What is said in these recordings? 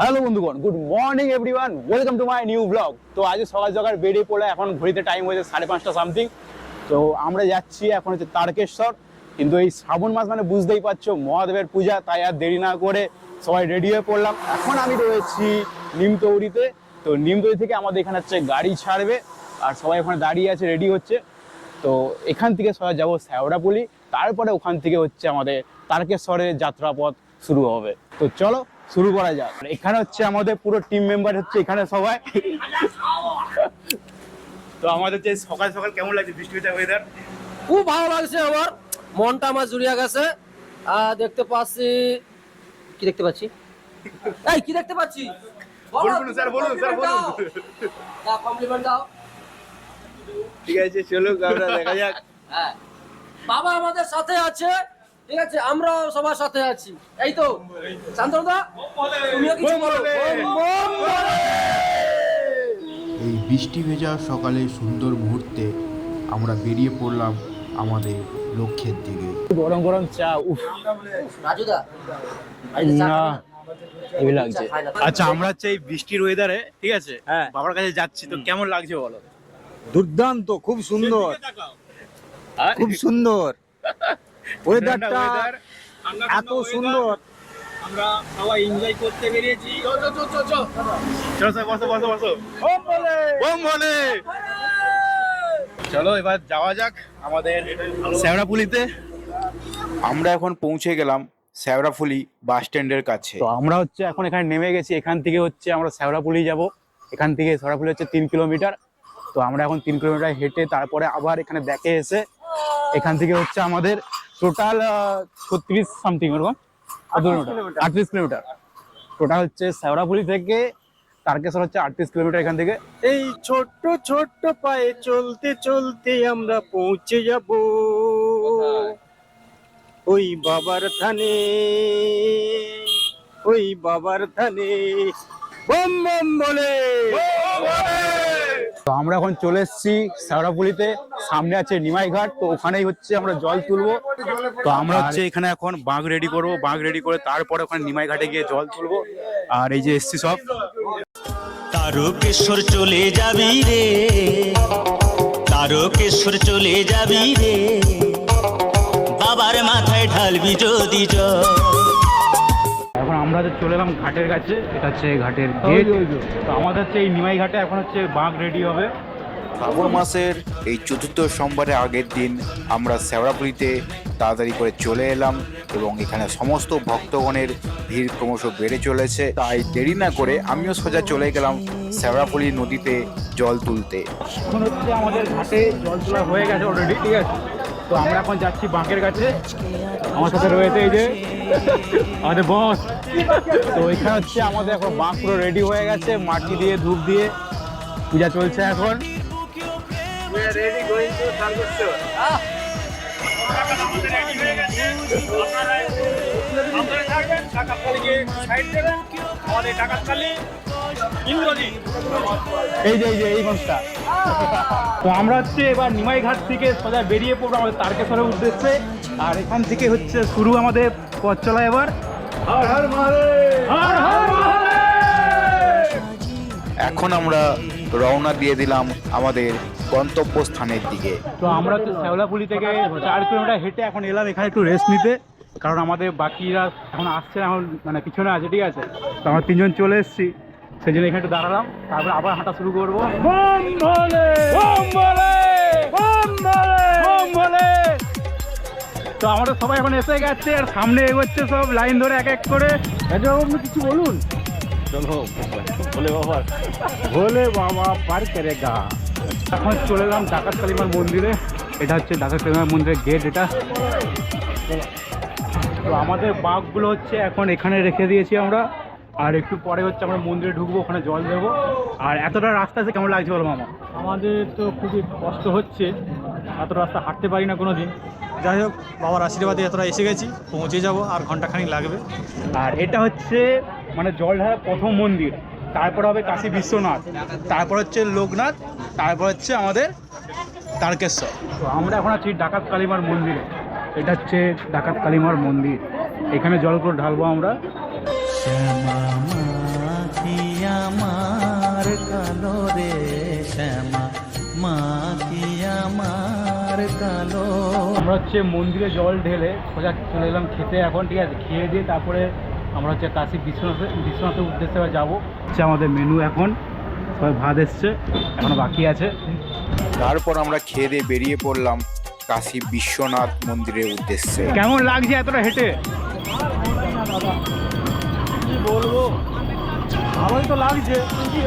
Hello বন্ধুগণ, good morning everyone, welcome to my new blog. তো আজ সকাল সকাল বেরিয়ে পড়লে এখন ঘড়িতে টাইম হয়েছে সাড়ে পাঁচটা সামথিং। তো আমরা যাচ্ছি, এখন হচ্ছে তারকেশ্বর। কিন্তু এই শ্রাবণ মাস মানে বুঝতেই পারছ, মহাদেবের পূজা, তাই আর দেরি না করে সবাই রেডি হয়ে পড়লাম। এখন আমি রয়েছি নিমতৌরিতে। তো নিমতৌরি থেকে আমাদের এখানে হচ্ছে গাড়ি ছাড়বে, আর সবাই ওখানে দাঁড়িয়ে আছে রেডি হচ্ছে। তো এখান থেকে সবাই যাব শ্যাওড়াপুলি তারপরে ওখান থেকে হচ্ছে আমাদের তারকেশ্বরের যাত্রাপথ শুরু হবে। তো চলো শুরু করা যাক। এখানে হচ্ছে আমাদের পুরো টিম মেম্বার হচ্ছে এখানে সবাই। তো আমাদের যে সকাল সকাল কেমন লাগছে বৃষ্টিটা ওয়েদার খুব ভালো লাগছে আমার। মনটা আমার জুড়িয়ে গেছে। আর দেখতে পাচ্ছি। কি দেখতে পাচ্ছি? এই কি দেখতে পাচ্ছি? বলুন, স্যার, বলুন, স্যার, বলুন। কমপ্লিমেন্ট দাও ঠিক আছে চলো আমরা দেখা যাক। হ্যাঁ। বাবা আমাদের সাথে আছে। ঠিক আছে আমরা সবার সাথে আছি। এই তো শান্তনুদা তুমিও কিছু বলো। এই বৃষ্টি ভেজা সকালে সুন্দর মুহূর্তে আমরা বেরিয়ে পড়লাম আমাদের লক্ষ্যের দিকে। গরম গরম চা উফ। রাজুদা না খাবে লাগছে। আচ্ছা আমরা হচ্ছে এই বৃষ্টির ওয়েদারে ঠিক আছে? হ্যাঁ। বাবার কাছে যাচ্ছি তো কেমন লাগছে বলো? দুর্দান্ত খুব সুন্দর। খুব সুন্দর। ওয়েদারটা এত সুন্দর। আমরা সবাই এনজয় করতে বেরিয়েছি। চলো এবার যাওয়া যাক আমাদের শ্যাওড়াপুলিতে। আমরা এখন পৌঁছে গেলাম শ্যাওড়াফুলি বাস স্ট্যান্ডের কাছে। তো আমরা হচ্ছে এখন এখানে নেমে গেছি। এখান থেকে হচ্ছে আমরা শ্যাওড়াপুলি যাব। এখান থেকে শ্যাওড়াপুলি হচ্ছে তিন কিলোমিটার। তো আমরা এখন তিন কিলোমিটার হেঁটে তারপরে আবার এখানে ব্যাকে এসে এখান থেকে হচ্ছে আমাদের টোটাল ছত্রিশ সামথিং ওরকম। আটত্রিশ কিলোমিটার। টোটাল হচ্ছে শ্যাওড়াপুলি থেকে তারকেশ্বর হচ্ছে আটত্রিশ কিলোমিটার এখান থেকে। এই ছোট্ট ছোট্ট পায়ে চলতে চলতে আমরা পৌঁছে যাব। ওই বাবার থানে ওই বাবার থানে। বম বম বলে। তো আমরা এখন চলে এসেছি শ্যাওড়াপুলিতে সামনে আছে নিমাই ঘাট তো ওখানেই হচ্ছে আমরা জল তুলবো। তো আমরা হচ্ছে এখানে এখন বাঘ রেডি করব। বাঘ রেডি করে তারপরে ওখানে নিমাই ঘাটে গিয়ে জল তুলবো। আর এই যে এসছি সব। তারকেশ্বর চলে যাবি রে। তারকেশ্বর চলে যাবি রে। বাবার মাথায় ঢালবি যদি জল। এখন আমরা হচ্ছে চলে এলাম ঘাটের কাছে এটা হচ্ছে ঘাটের গেট তো আমাদের হচ্ছে এই নিমাই ঘাটে এখন হচ্ছে বাঘ রেডি হবে। শ্রাবণ মাসের এই চতুর্থ সোমবারের আগের দিন আমরা শ্যাওড়াপুলিতে তাড়াতাড়ি করে চলে এলাম এবং এখানে সমস্ত ভক্তগণের ভিড় ক্রমশ বেড়ে চলেছে। তাই দেরি না করে আমিও সোজা চলে গেলাম শ্যাওড়াপুলি নদীতে জল তুলতে। এখন হচ্ছে আমাদের ঘাটে জল তোলা হয়ে গেছে অলরেডি ঠিক আছে? তো আমরা এখন যাচ্ছি বাঁকের কাছে। আমার সাথে রয়েছে এই যে আমাদের বস তো এখানে হচ্ছে আমাদের এখন বাঁক পুরো রেডি হয়ে গেছে মাটি দিয়ে ধূপ দিয়ে। পূজা চলছে এখন। এই যে এই যে এই তো আমরা হচ্ছে এবার নিমাই ঘাট থেকে সোজা বেরিয়ে পড়ব আমাদের তারকেশ্বরের উদ্দেশ্যে। আর এখান থেকে হচ্ছে শুরু আমাদের পথ চলা এবার। এখন আমরা রওনা দিয়ে দিলাম আমাদের গন্তব্যস্থানের দিকে। তো আমরা হচ্ছে শ্যাওলাপুলি থেকে চার কিলোমিটার হেঁটে এখন এলাম এখানে একটু রেস্ট নিতে। কারণ আমাদের বাকিরা এখন আসছে না, এখন মানে পিছনে আছে ঠিক আছে? তো আমরা তিনজন চলে এসেছি সেই জন্য এখানে একটু দাঁড়ালাম। তারপরে আবার হাঁটা শুরু করব। তো আমাদের সবাই এখন এসে গেছে আর সামনে এগোচ্ছে সব লাইন ধরে এক এক করে। আপনি কিছু বলুন? চলো বলে বাবা। ভোলে বাবা পার করেগা। এখন চলে এলাম ডাকাত কালিমার মন্দিরে। এটা হচ্ছে ডাকাত কালিমার মন্দিরের গেট এটা। তো আমাদের বাঘগুলো হচ্ছে এখন এখানে রেখে দিয়েছি আমরা। আর একটু পরে হচ্ছে আমরা মন্দিরে ঢুকবো ওখানে জল দেবো। আর এতটা রাস্তা আছে কেমন লাগছে বলো মামা? আমাদের তো খুবই কষ্ট হচ্ছে। এত রাস্তা হাঁটতে পারি না কোনো দিন যাই হোক বাবার আশীর্বাদে এতটা এসে গেছি পৌঁছে যাব আর ঘন্টাখানিক লাগবে। আর এটা হচ্ছে মানে জল ঢালার প্রথম মন্দির। তারপর হবে কাশী বিশ্বনাথ। তারপর হচ্ছে লোকনাথ তারপর হচ্ছে আমাদের তারকেশ্বর তো আমরা এখন আছি ডাকাত কালিমার মন্দিরে। এটা হচ্ছে ডাকাত কালিমার মন্দির। এখানে জল করে ঢালবো আমরা। মা কালো আমরা হচ্ছে মন্দিরে জল ঢেলে সোজা চলে এলাম খেতে এখন ঠিক আছে? খেয়ে দিয়ে তারপরে আমরা হচ্ছে কাশী বিশ্বনাথে বিশ্বনাথের উদ্দেশ্যে যাব। হচ্ছে আমাদের মেনু এখন সবাই ভাত এসছে এখনও বাকি আছে। তারপর আমরা খেয়ে দিয়ে বেরিয়ে পড়লাম কাশী বিশ্বনাথ মন্দিরের উদ্দেশ্যে। কেমন লাগছে এতটা হেঁটে? কি বলব? ভালোই তো লাগছে।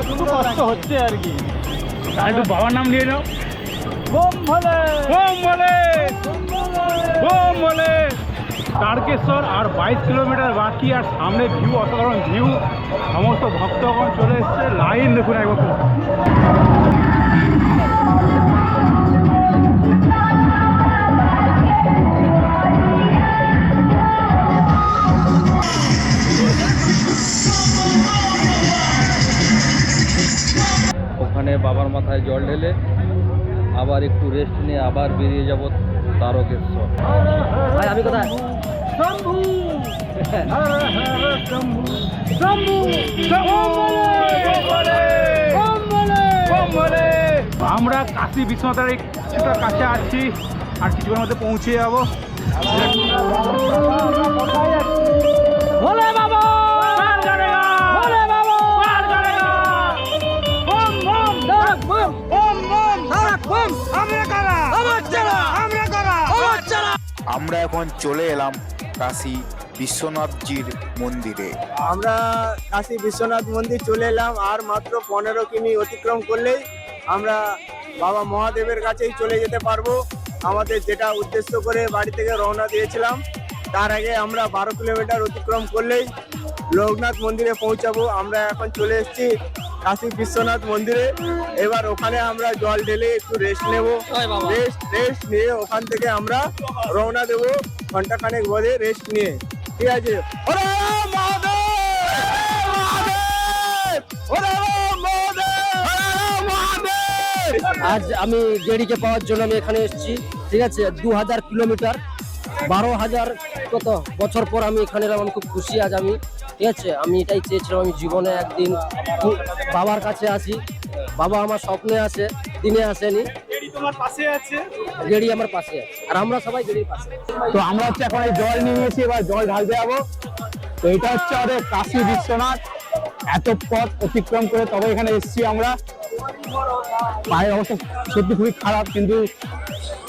একটু কষ্ট হচ্ছে আর কি একটু বাবার নাম নিয়ে নাও। তারকেশ্বর আর বাইশ কিলোমিটার বাকি আর সামনে ভিউ অসাধারণ ভিউ সমস্ত ভক্তগণ চলে এসছে। লাইন দেখুন একবার ওখানে বাবার মাথায় জল ঢেলে আবার একটু রেস্ট নিয়ে আবার বেরিয়ে যাব তারকেশ্বর। ভাই আমি কোথায়? আমরা কাশী বিশ্বনাথের এই কিছুটা কাছে আছি। আর কিছুক্ষণের মধ্যে পৌঁছে যাব। ভোলে বাবা! আমরা কারা? আমার আমরা কারা? আমার আমরা এখন চলে এলাম কাশী বিশ্বনাথজির মন্দিরে। আমরা কাশী বিশ্বনাথ মন্দির চলে এলাম আর মাত্র পনেরো কিমি অতিক্রম করলেই আমরা বাবা মহাদেবের কাছেই চলে যেতে পারব। আমাদের যেটা উদ্দেশ্য করে বাড়ি থেকে রওনা দিয়েছিলাম তার আগে আমরা বারো কিলোমিটার অতিক্রম করলেই লোকনাথ মন্দিরে পৌঁছাবো। আমরা এখন চলে এসেছি কাশী বিশ্বনাথ মন্দিরে। এবার ওখানে আমরা জল ঢেলে একটু রেস্ট নেব। রেস্ট রেস্ট নিয়ে ওখান থেকে আমরা রওনা দেবো ঘন্টাখানেক বাদে রেস্ট নিয়ে। ঠিক আছে? ওরে! আজ আমি গেড়িকে পাওয়ার জন্য আমি এখানে এসেছি। ঠিক আছে? দু হাজার কিলোমিটার। বারো হাজার কত? বছর পর আমি এখানে আমি খুব খুশি আজ আমি। ঠিক আছে? আমি এটাই চেয়েছিলাম আমি জীবনে একদিন বাবার কাছে আসি। বাবা আমার স্বপ্নে আছে দিনে আসেনি। গেড়ি আমার পাশে আর আমরা সবাই গেড়ির পাশে তো আমরা হচ্ছে এখন এই জল নিয়ে নিয়েছি এবার জল ঢালতে যাব তো এটা হচ্ছে আমাদের কাশী বিশ্বনাথ। এত পথ অতিক্রম করে তবে এখানে এসেছি আমরা। পায়ের অবস্থা সত্যি খুবই খারাপ কিন্তু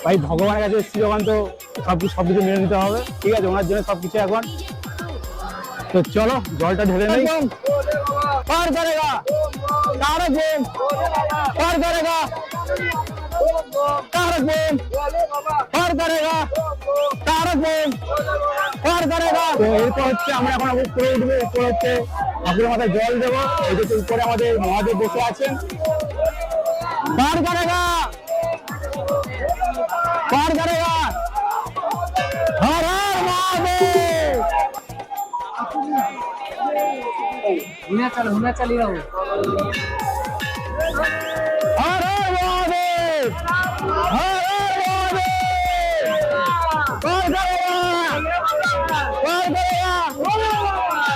ভাই ভগবানের কাছে এসেছি যখন তো সব সব কিছু মেনে নিতে হবে। ঠিক আছে ওনার জন্য সব কিছু এখন। তো চলো জলটা ঢেলে নেই। পার করেগা। তার বোম পার করেগা। তার বোম পার করেগা। তার বোম পার করেগা। তো এরপর হচ্ছে আমরা এখন উপরে উঠবো। উপরে হচ্ছে আপনার মাথায় জল দেবো। এই উপরে আমাদের মহাদেব বসে আছেন। পার করেগা। হর হর মহাদেব হর হর মহাদেব। পার করেগা পার করেগা হর হর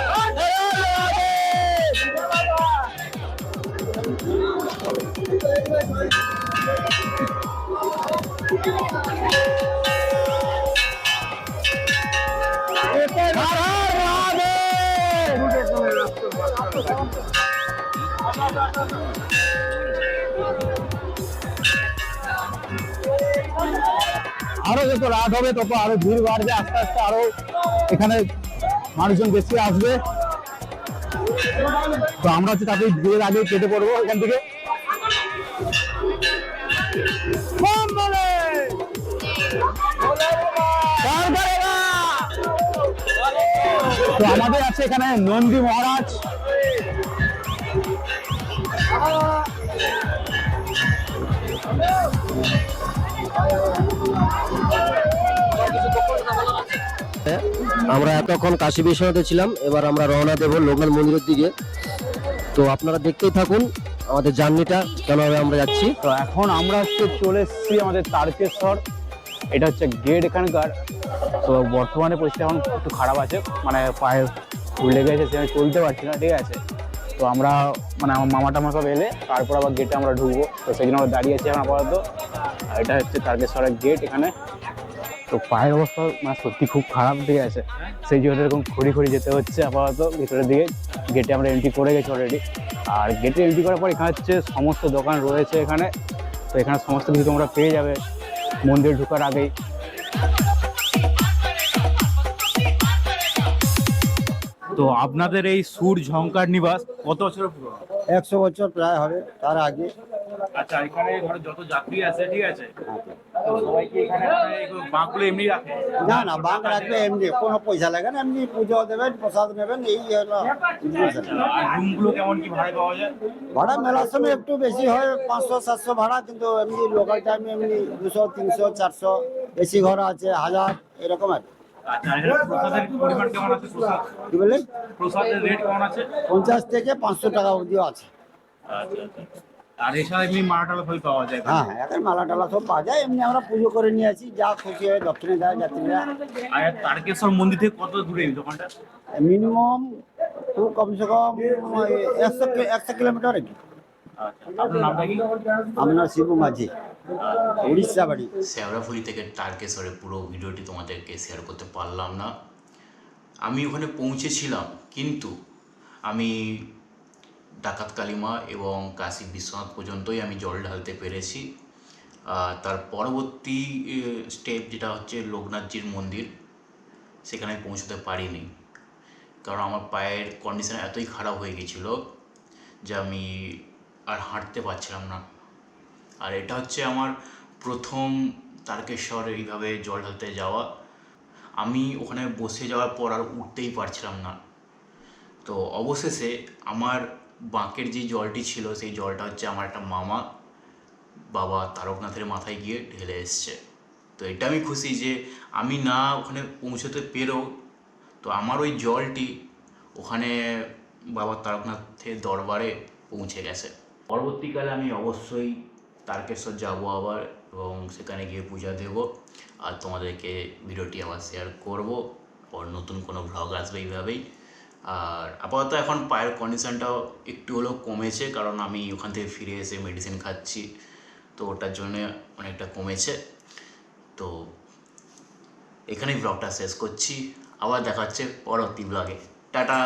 মহাদেব হর আরও যত রাত হবে, তত আরও ভিড় বাড়বে, আস্তে আস্তে আরও এখানে মানুষজন বেশি আসবে। তো আমরা হচ্ছে তাকে ভিড়ের আগে কেটে পড়ব এখান থেকে! তো আমাদের আছে এখানে নন্দী মহারাজ। আমরা এতক্ষণ কাশী বিশ্বনাথে ছিলাম, এবার আমরা রওনা দেব লোকাল মন্দিরের দিকে। তো আপনারা দেখতেই থাকুন আমাদের জার্নিটা কেনভাবে আমরা যাচ্ছি। তো এখন আমরা হচ্ছে চলে এসেছি আমাদের তারকেশ্বর, এটা হচ্ছে গেট এখানকার। তো বর্তমানে পরিস্থিতি এখন একটু খারাপ আছে মানে পায়ে ফুল গেছে সে চলতে পারছি না, ঠিক আছে। তো আমরা মানে আমার মামা টামা সব এলে তারপর আবার গেটে আমরা ঢুকবো। তো সেই জন্য আমরা দাঁড়িয়ে আছি এখন আপাতত। আর এটা হচ্ছে তারকেশ্বরের গেট এখানে। তো পায়ের অবস্থা মানে সত্যি খুব খারাপ দিকে আছে। সেই জন্য এরকম খড়ি খড়ি যেতে হচ্ছে আপাতত। ভিতরের দিকে গেটে আমরা এন্ট্রি করে গেছি অলরেডি আর গেটে এন্ট্রি করার পর এখানে হচ্ছে সমস্ত দোকান রয়েছে এখানে। তো এখানে সমস্ত কিছু তোমরা পেয়ে যাবে। মন্দির ঢুকার আগেই। তো আপনাদের এই সুর ঝঙ্কার নিবাস কত বছরের পুরনো? একশো বছর প্রায় হবে তার আগে। আচ্ছা এখানে ধরো যত যাত্রী আছে ঠিক আছে? তো। সবাই এখানে এমনি রাখে? না না বাঁক রাখবে এমনি কোনো পয়সা লাগে না এমনি পুজো দেবেন প্রসাদ নেবেন এই হলো জিনিস। আর কি। আর রুমগুলো কেমন কি ভাড়া পাওয়া যায়? ভাড়া মেলার সময় একটু বেশি হয় পাঁচশো সাতশো ভাড়া কিন্তু এমনি লোকাল টাইমে এমনি দুশো তিনশো চারশো বেশি ঘর আছে হাজার এরকম আর কি। আচ্ছা বললেন পঞ্চাশ থেকে পাঁচশো টাকা অবধিও আছে। আচ্ছা আচ্ছা আর এছাড়া এমনি মারাটালা ফল পাওয়া যায় হ্যাঁ হ্যাঁ এখন মালা টালা সব পাওয়া যায়। এমনি আমরা পুজো করে নিয়ে আসি যা খুশি হয় দক্ষিণে যায় যাত্রীরা। আর তারকেশ্বর মন্দির থেকে কত দূরে এই দোকানটা? মিনিমাম খুব কমসে কম একশো একশো কিলোমিটার আর কি। শিবু মাঝি, উড়িষ্যা বাড়ি। থেকে টার্কেশ্বরে পুরো ভিডিওটি তোমাদেরকে শেয়ার করতে পারলাম না। আমি ওখানে পৌঁছেছিলাম, কিন্তু আমি ডাকাত কালিমা এবং কাশী বিশ্বনাথ পর্যন্তই আমি জল ঢালতে পেরেছি। তার পরবর্তী স্টেপ যেটা হচ্ছে লোকনাথজির মন্দির, সেখানে পৌঁছতে পারিনি। কারণ আমার পায়ের কন্ডিশন এতই খারাপ হয়ে গেছিল যে আমি আর হাঁটতে পারছিলাম না। আর এটা হচ্ছে আমার প্রথম তারকেশ্বর এইভাবে জল ঢালতে যাওয়া। আমি ওখানে বসে যাওয়ার পর আর উঠতেই পারছিলাম না। তো অবশেষে আমার বাঁকের যে জলটি ছিল, সেই জলটা হচ্ছে আমার একটা মামা, বাবা তারকনাথের মাথায় গিয়ে ঢেলে এসছে। তো এটা আমি খুশি যে আমি না ওখানে পৌঁছতে পেরেও তো আমার ওই জলটি ওখানে বাবা তারকনাথের দরবারে পৌঁছে গেছে। পরবর্তীকালে আমি অবশ্যই তারকেশ্বর যাব আবার এবং সেখানে গিয়ে পূজা দেব আর তোমাদেরকে ভিডিওটি আবার শেয়ার করব পর নতুন কোনো ভ্লগ আসবে এইভাবেই। আর আপাতত এখন পায়ের কন্ডিশনটাও একটু হলেও কমেছে কারণ আমি ওখান থেকে ফিরে এসে মেডিসিন খাচ্ছি, তো ওটার জন্য অনেকটা কমেছে। তো এখানেই ব্লগটা শেষ করছি, আবার দেখা হচ্ছে পরবর্তী ব্লগে টাটা!